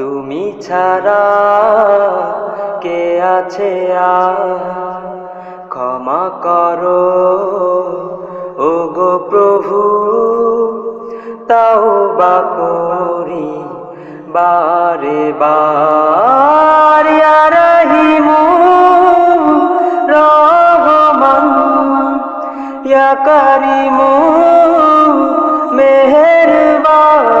তুমি ছাড়া কে আছে ক্ষমা করো। ও গো প্রভু, তাও বা করি বারে বার। রহিমু রহমান ইয়া করিমু মেহেরবান।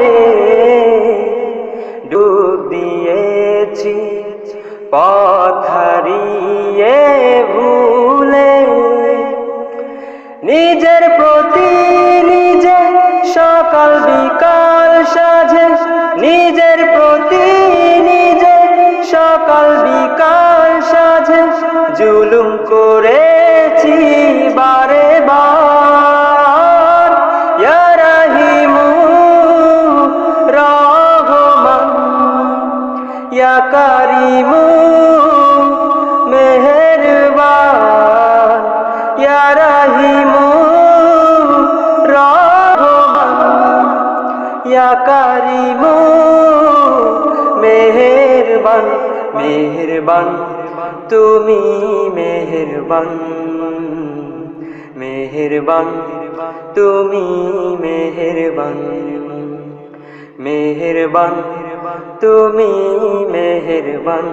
পথারিয়ে ভুলে নিজের প্রতি নিজে সকাল বিকাল সাজে, নিজের প্রতি নিজে সকাল বিকাল সাজে, জুলুম করেছি বারে কারিমু, মেহেরবান, ইয়া রাহিমু, রহমান, ইয়া কারিমু, মেহেরবান মেহেরবান, তুমি মেহেরবান মেহেরবান, তুমি মেহেরবান মেহেরবান তুমি মেহেরবান।